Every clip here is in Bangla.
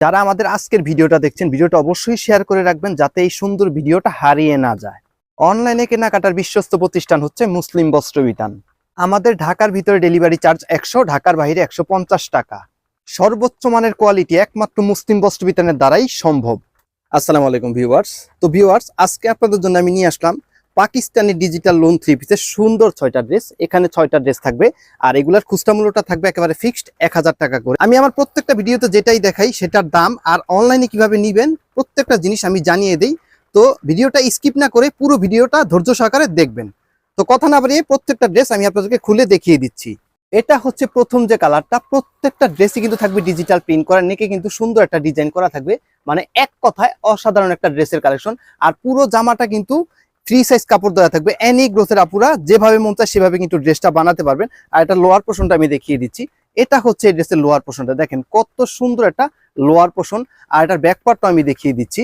যারা আমাদের আজকের ভিডিওটা দেখছেন, ভিডিওটা অবশ্যই শেয়ার করে রাখবেন যাতে এই সুন্দর ভিডিওটা হারিয়ে না যায়। অনলাইনে কেনাকাটার বিশ্বস্ত প্রতিষ্ঠান হচ্ছে মুসলিম বস্ত্র বিতান। আমাদের ঢাকার ভিতরে ডেলিভারি চার্জ একশো, ঢাকার বাইরে একশো পঞ্চাশ টাকা। সর্বোচ্চ মানের কোয়ালিটি একমাত্র মুসলিম বস্ত্র বিতানের দ্বারাই সম্ভব। আসসালামু আলাইকুম ভিউয়ার্স তো ভিউয়ার্স আজকে আপনাদের জন্য আমি নিয়ে আসলাম পাকিস্তানি ডিজিটাল লোন থ্রি পিসের সুন্দর ছয়টা ড্রেস এখানে ছয়টা ড্রেস থাকবে। আর এগুলার খুচরা মূল্যটা থাকবে একেবারে ফিক্সড এক হাজার টাকা করে। আমি আমার প্রত্যেকটা ভিডিওতে যেটাই দেখাই, সেটার দাম আর অনলাইনে কীভাবে নিবেন, প্রত্যেকটা জিনিস আমি জানিয়ে দিই। তো ভিডিওটা স্কিপ না করে পুরো ভিডিওটা ধৈর্য সহকারে দেখবেন। তো কথা না বাড়িয়ে প্রত্যেকটা ড্রেস আমি আপনাদেরকে খুলে দেখিয়ে দিচ্ছি। এটা হচ্ছে প্রথম যে কালারটা প্রত্যেকটা ড্রেসই কিন্তু থাকবে ডিজিটাল প্রিন্ট করা। নেকে কিন্তু সুন্দর একটা ডিজাইন করা থাকবে। মানে এক কথায় অসাধারণ একটা ড্রেসের কালেকশন আর পুরো জামাটা কিন্তু ফ্রি সাইজ কাপড় দেওয়া থাকবে। এনি গ্রোথের আপুরা যেভাবে মন চায় সেভাবে কিন্তু ড্রেসটা বানাতে পারবেন। আর এটা লোয়ার পোর্শনটা আমি দেখিয়ে দিচ্ছি। এটা হচ্ছে এই ড্রেসের লোয়ার পোর্শনটা দেখেন কত সুন্দর একটা লোয়ার পোর্শন আর এটার ব্যাক পার্টটা আমি দেখিয়ে দিচ্ছি।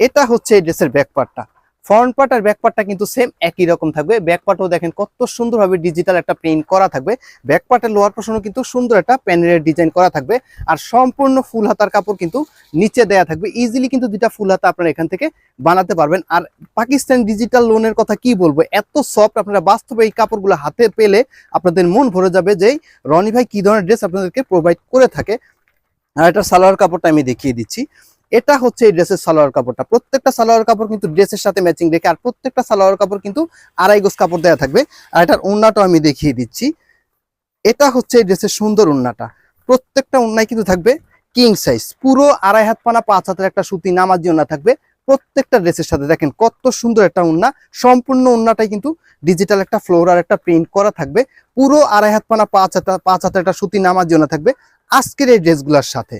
এটা হচ্ছে এই ড্রেসের ব্যাক পার্টটা ফ্রন্ট পার্ট আর ব্যাক পার্টটা কিন্তু সেম একই রকম থাকবে। ব্যাক পার্টও দেখেন কত সুন্দরভাবে ডিজিটাল একটা প্রিন্ট করা থাকবে। ব্যাক পার্টের লোয়ার পোর্শনও কিন্তু সুন্দর একটা প্যানেলের ডিজাইন করা থাকবে। আর সম্পূর্ণ ফুল হাতার কাপড় কিন্তু নিচে দেয়া থাকবে। ইজিলি কিন্তু দুইটা ফুল হাতা আপনারা এখান থেকে বানাতে পারবেন। আর পাকিস্তান ডিজিটাল লোনের কথা কি বলব? এত সফট আপনারা বাস্তবে এই কাপড়গুলো হাতে পেলে আপনাদের মন ভরে যাবে যে, রনি ভাই কি ধরনের ড্রেস আপনাদেরকে প্রোভাইড করে থাকে। আর এটা সালোয়ার কাপড়টা আমি দেখিয়ে দিচ্ছি। এটা হচ্ছে এই ড্রেসের সালোয়ার কাপড়টা। প্রত্যেকটা সালোয়ার কাপড় কিন্তু ড্রেসের সাথে ম্যাচিং রেখে আর প্রত্যেকটা সালোয়ার কাপড় কিন্তু আড়াই গোজ কাপড় দেওয়া থাকবে। আর এটার উন্নাটাও আমি দেখিয়ে দিচ্ছি। এটা হচ্ছে এই ড্রেসের সুন্দর উন্নাটা। প্রত্যেকটা উন্নায় কিন্তু থাকবে কিং সাইজ পুরো আড়াই হাত পানা, পাঁচ হাতের একটা সুতি নামাজি উন্না থাকবে প্রত্যেকটা ড্রেসের সাথে। দেখেন কত সুন্দর একটা উন্না। সম্পূর্ণ উন্নাটাই কিন্তু ডিজিটাল একটা ফ্লোরার একটা প্রিন্ট করা থাকবে। পুরো আড়াই হাত পানা, পাঁচ হাত, পাঁচ হাতের একটা সুতি নামাজি উন্না থাকবে আজকের এই ড্রেসগুলোর সাথে।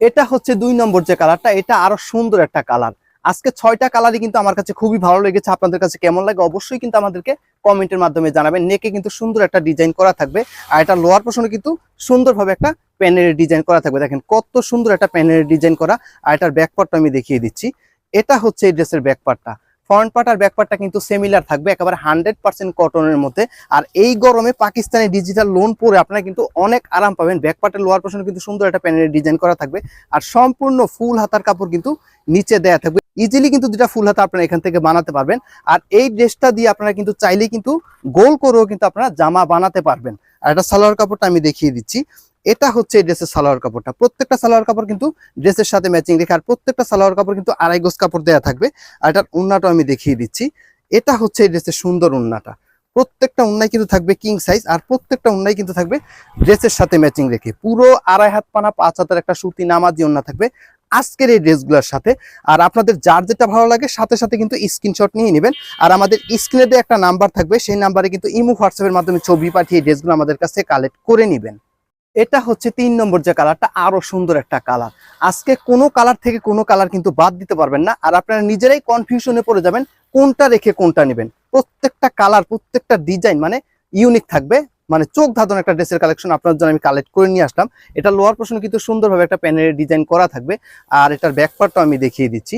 এটা হচ্ছে দুই নম্বর যে কালারটা, এটা আরও সুন্দর একটা কালার। আজকে ছয়টা কালারই কিন্তু আমার কাছে খুবই ভালো লেগেছে। আপনাদের কাছে কেমন লাগে অবশ্যই কিন্তু আমাদেরকে কমেন্টের মাধ্যমে জানাবেন। নেকে কিন্তু সুন্দর একটা ডিজাইন করা থাকবে। আর এটা লোয়ার পোর্শনে কিন্তু সুন্দরভাবে একটা প্যানেলের ডিজাইন করা থাকবে। দেখেন কত সুন্দর একটা প্যানেলের ডিজাইন করা। আর এটার ব্যাকপার্টটা আমি দেখিয়ে দিচ্ছি। এটা হচ্ছে এই ড্রেসের ব্যাক পার্টটা। ফ্রন্ট পার্ট আর ব্যাক পার্টটা কিন্তু সিমিলার থাকবে, একেবারে হান্ড্রেড পার্সেন্ট কটনের মধ্যে। আর এই গরমে পাকিস্তানি ডিজিটাল লোন পরে আপনারা কিন্তু অনেক আরাম পাবেন। ব্যাক পার্টের লোয়ার পোর্শনে কিন্তু সুন্দর একটা প্যানেলের ডিজাইন করা থাকবে। আর সম্পূর্ণ ফুল হাতার কাপড় কিন্তু নিচে দেয়া থাকবে। ইজিলি কিন্তু দুটা ফুল হাতা আপনারা এখান থেকে বানাতে পারবেন। আর এই ড্রেসটা দিয়ে আপনারা কিন্তু চাইলে কিন্তু গোল করেও কিন্তু আপনারা জামা বানাতে পারবেন। আর এটা সালোয়ার কাপড়টা আমি দেখিয়ে দিচ্ছি। এটা হচ্ছে ড্রেসের সালোয়ার কাপড়টা। প্রত্যেকটা সালোয়ার কাপড় কিন্তু ড্রেসের সাথে ম্যাচিং রেখে, আর প্রত্যেকটা সালোয়ার কাপড় কিন্তু আড়াই গোজ কাপড় দেওয়া থাকবে। আর এটার উন্নাটা আমি দেখিয়ে দিচ্ছি। এটা হচ্ছে এই ড্রেসের সুন্দর উন্নাটা। প্রত্যেকটা উন্নায় কিন্তু থাকবে কিং সাইজ আর প্রত্যেকটা উন্নায় কিন্তু থাকবে ড্রেসের সাথে ম্যাচিং রেখে। পুরো আড়াই হাত পানা, পাঁচ হাতের একটা সুতি নামাজি উন্না থাকবে আজকের এই ড্রেসগুলোর সাথে। আর আপনাদের যার যেটা ভালো লাগে, সাথে সাথে কিন্তু স্ক্রিনশট নিয়ে নেবেন। আর আমাদের স্ক্রিনে একটা নাম্বার থাকবে, সেই নাম্বারে কিন্তু ইমো হোয়াটসঅ্যাপের মাধ্যমে ছবি পাঠিয়ে ড্রেসগুলো আমাদের কাছে কালেক্ট করে নেবেন। এটা হচ্ছে তিন নম্বর যে কালারটা আরও সুন্দর একটা কালার আজকে কোনো কালার থেকে কোনো কালার কিন্তু বাদ দিতে পারবেন না, আর আপনারা নিজেরাই কনফিউশনে পড়ে যাবেন, কোনটা রেখে কোনটা নেবেন। প্রত্যেকটা কালার প্রত্যেকটা ডিজাইন মানে ইউনিক থাকবে। মানে চোখ ধাঁধন একটা ড্রেসের কালেকশন আপনার জন্য আমি কালেক্ট করে নিয়ে আসলাম। এটা লোয়ার পোর্শন কিন্তু সুন্দরভাবে একটা প্যানেলের ডিজাইন করা থাকবে। আর এটার ব্যাক পার্টটা আমি দেখিয়ে দিচ্ছি।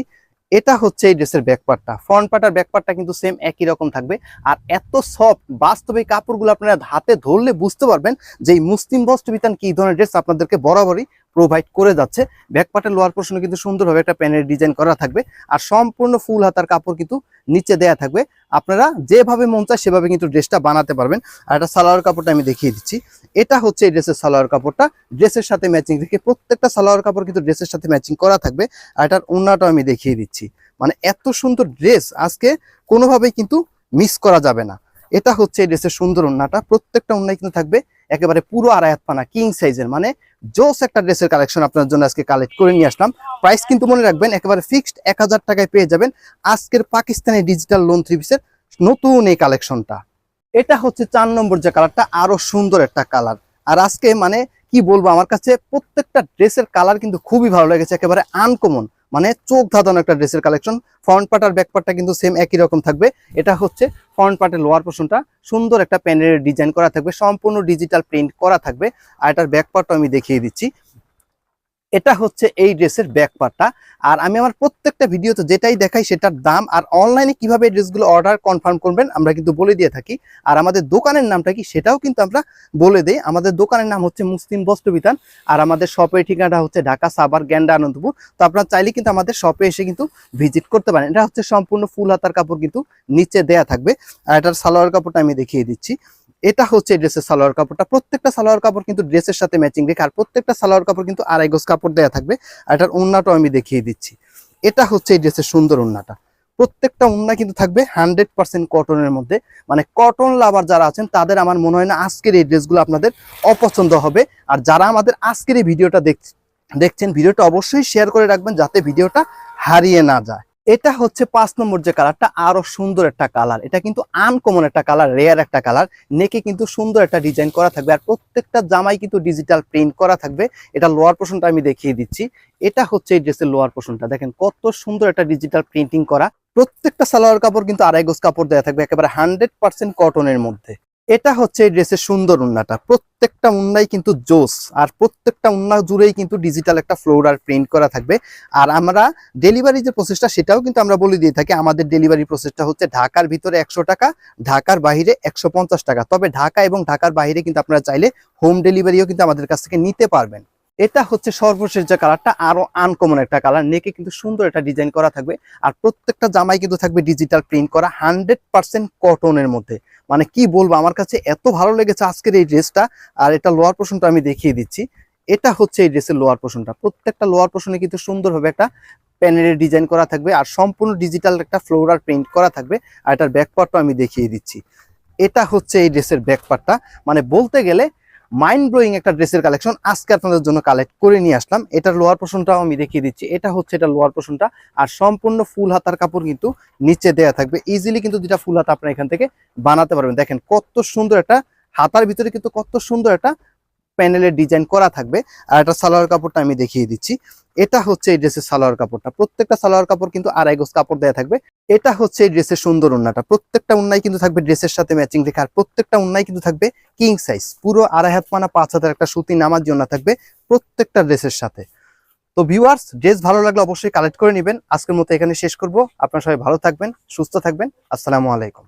এটা হচ্ছে এই ড্রেসের ব্যাক পার্টটা ফ্রন্ট পার্টার ব্যাক কিন্তু সেম একই রকম থাকবে। আর এত সফট বাস্তবে কাপড়গুলো আপনারা হাতে ধরলে বুঝতে পারবেন যে এই মুসলিম বস্ত্রবিতান কি ধরনের ড্রেস আপনাদেরকে বরাবরই প্রোভাইড করে যাচ্ছে। ব্যাক পার্টের লোয়ার পোর্শনে কিন্তু সুন্দরভাবে একটা প্যানের ডিজাইন করা থাকবে। আর সম্পূর্ণ ফুল হাতার কাপড় কিন্তু নিচে দেয়া থাকবে। আপনারা যেভাবে মন চায় সেভাবে কিন্তু ড্রেসটা বানাতে পারবেন। আর একটা সালোয়ার কাপড়টা আমি দেখিয়ে দিচ্ছি। এটা হচ্ছে এই ড্রেসের সালোয়ার কাপড়টা। ড্রেসের সাথে ম্যাচিং রেখে প্রত্যেকটা সালোয়ার কাপড় কিন্তু ড্রেসের সাথে ম্যাচিং করা থাকবে। আর এটার ওড়নাটাও আমি দেখিয়ে দিচ্ছি। মানে এত সুন্দর ড্রেস আজকে কোনোভাবেই কিন্তু মিস করা যাবে না। এটা হচ্ছে এই ড্রেসের সুন্দর ওড়নাটা। প্রত্যেকটা ওড়নায় কিন্তু থাকবে একেবারে পুরো আড়াই পানা কিং সাইজের মানে জোস একটা ড্রেসের কালেকশন আপনার জন্য আজকে কালেক্ট করে নিয়ে আসলাম। প্রাইস কিন্তু মনে রাখবেন একেবারে ফিক্সড এক হাজার টাকায় পেয়ে যাবেন আজকের পাকিস্তানি ডিজিটাল লোন থ্রি পিসের নতুন এই কালেকশনটা এটা হচ্ছে চার নম্বর যে কালারটা আরও সুন্দর একটা কালার আর আজকে মানে কি বলব, আমার কাছে প্রত্যেকটা ড্রেসের কালার কিন্তু খুবই ভালো লেগেছে, একেবারে আনকমন মানে চোখ ধাঁধানো একটা ড্রেসের কালেকশন ফ্রন্ট পার্ট আর ব্যাক পার্টটা কিন্তু সেম একই রকম থাকবে। এটা হচ্ছে ফ্রন্ট পার্টের লোয়ার পোর্শনটা সুন্দর একটা প্যানেলের ডিজাইন করা থাকবে, সম্পূর্ণ ডিজিটাল প্রিন্ট করা থাকবে। আর এটার ব্যাক পার্টটা আমি দেখিয়ে দিচ্ছি। এটা হচ্ছে এই ড্রেসের ব্যাক পার্টটা আর আমি আমার প্রত্যেকটা ভিডিওতে যেটাই দেখাই সেটার দাম আর অনলাইনে কীভাবে এই ড্রেসগুলো অর্ডার কনফার্ম করবেন আমরা কিন্তু বলে দিয়ে থাকি। আর আমাদের দোকানের নামটা কি সেটাও কিন্তু আমরা বলে দেই। আমাদের দোকানের নাম হচ্ছে মুসলিম বস্ত্রবিতান আর আমাদের শপের ঠিকানাটা হচ্ছে ঢাকা সাবার গ্যান্ডা আনন্দপুর। তো আপনারা চাইলে কিন্তু আমাদের শপে এসে কিন্তু ভিজিট করতে পারেন। এটা হচ্ছে সম্পূর্ণ ফুল হাতার কাপড় কিন্তু নিচে দেয়া থাকবে। আর এটার সালোয়ার কাপড়টা আমি দেখিয়ে দিচ্ছি। এটা হচ্ছে ড্রেসের সালোয়ার কাপড়টা। প্রত্যেকটা সালোয়ার কাপড় কিন্তু ড্রেসের সাথে ম্যাচিং রেখে, আর প্রত্যেকটা সালোয়ার কাপড় কিন্তু আড়াই গোজ কাপড় দেওয়া থাকবে। আর এটার উন্নাটাও আমি দেখিয়ে দিচ্ছি। এটা হচ্ছে এই ড্রেসের সুন্দর উন্নাটা প্রত্যেকটা উন্না কিন্তু থাকবে হান্ড্রেড পার্সেন্ট কটনের মধ্যে। মানে কটন লাভার যারা আছেন, তাদের আমার মনে হয় না আজকের এই ড্রেসগুলো আপনাদের অপছন্দ হবে। আর যারা আমাদের আজকের এই ভিডিওটা দেখ, দেখছেন, ভিডিওটা অবশ্যই শেয়ার করে রাখবেন যাতে ভিডিওটা হারিয়ে না যায়। এটা হচ্ছে পাঁচ নম্বর যে কালারটা, আরও সুন্দর একটা কালার। এটা কিন্তু আনকমন একটা কালার রেয়ার একটা কালার। নেকে কিন্তু সুন্দর একটা ডিজাইন করা থাকবে আর প্রত্যেকটা জামাই কিন্তু ডিজিটাল প্রিন্ট করা থাকবে। এটা লোয়ার পোর্শনটা আমি দেখিয়ে দিচ্ছি। এটা হচ্ছে এই ড্রেসের লোয়ার পোর্শনটা দেখেন কত সুন্দর একটা ডিজিটাল প্রিন্টিং করা। প্রত্যেকটা সালোয়ার কাপড় কিন্তু আড়াই গোজ কাপড় দেওয়া থাকবে, একেবারে হান্ড্রেড পার্সেন্ট কটনের মধ্যে। এটা হচ্ছে এই ড্রেসের সুন্দর উন্নাটা। প্রত্যেকটা উন্নাই কিন্তু জোস, আর প্রত্যেকটা উন্না জুড়েই কিন্তু ডিজিটাল একটা ফ্লোর আর প্রিন্ট করা থাকবে। আর আমরা ডেলিভারি যে প্রসেসটা সেটাও কিন্তু আমরা বলে দিয়ে থাকি, আমাদের ডেলিভারি প্রসেসটা হচ্ছে ঢাকার ভিতরে একশো টাকা, ঢাকার বাইরে একশো টাকা। তবে ঢাকা এবং ঢাকার বাহিরে কিন্তু আপনারা চাইলে হোম ডেলিভারিও কিন্তু আমাদের কাছ থেকে নিতে পারবেন। এটা হচ্ছে সর্বশেষ যে কালারটা, আরও আনকমন একটা কালার। নেকে কিন্তু সুন্দর একটা ডিজাইন করা থাকবে। আর প্রত্যেকটা জামাই কিন্তু থাকবে ডিজিটাল প্রিন্ট করা হান্ড্রেড পার্সেন্ট কটনের মধ্যে। মানে কি বলব, আমার কাছে এত ভালো লেগেছে আজকের এই ড্রেসটা। আর এটা লোয়ার পোর্শনটা আমি দেখিয়ে দিচ্ছি। এটা হচ্ছে এই ড্রেসের লোয়ার পোর্শনটা প্রত্যেকটা লোয়ার পোর্শনে কিন্তু সুন্দরভাবে একটা প্যানেলের ডিজাইন করা থাকবে। আর সম্পূর্ণ ডিজিটাল একটা ফ্লোরার প্রিন্ট করা থাকবে। আর এটার ব্যাক পার্টটা আমি দেখিয়ে দিচ্ছি। এটা হচ্ছে এই ড্রেসের ব্যাক পার্টটা মানে বলতে গেলে মাইন্ড ব্লোয়িং একটা ড্রেসের কালেকশন আজকে আপনাদের জন্য কালেক্ট করে নিয়ে আসলাম। এটার লোয়ার পোষণটাও আমি দেখিয়ে দিচ্ছি। এটা হচ্ছে এটা লোয়ার পোষণটা আর সম্পূর্ণ ফুল হাতার কাপড় কিন্তু নিচে দেয়া থাকবে। ইজিলি কিন্তু দুটা ফুল হাতা আপনারা এখান থেকে বানাতে পারবেন। দেখেন কত সুন্দর একটা হাতার ভিতরে কিন্তু কত সুন্দর একটা প্যানেলের ডিজাইন করা থাকবে। আর একটা সালোয়ার কাপড়টা আমি দেখিয়ে দিচ্ছি। এটা হচ্ছে এই ড্রেসের সালোয়ার কাপড়টা। প্রত্যেকটা সালোয়ার কাপড় কিন্তু আড়াই গোজ কাপড় দেওয়া থাকবে। এটা হচ্ছে এই ড্রেসের সুন্দর উন্নাটা। প্রত্যেকটা উন্নাই কিন্তু থাকবে ড্রেসের সাথে ম্যাচিং রেখে। আর প্রত্যেকটা উন্নাই কিন্তু থাকবে কিং সাইজ। পুরো আড়াই হাত মানা, পাঁচ হাতের একটা সুতি নামার জন্য থাকবে প্রত্যেকটা ড্রেসের সাথে। তো ভিউয়ার্স, ড্রেস ভালো লাগলে অবশ্যই কালেক্ট করে নেবেন। আজকের মতো এখানে শেষ করব। আপনারা সবাই ভালো থাকবেন, সুস্থ থাকবেন। আসসালামু আলাইকুম।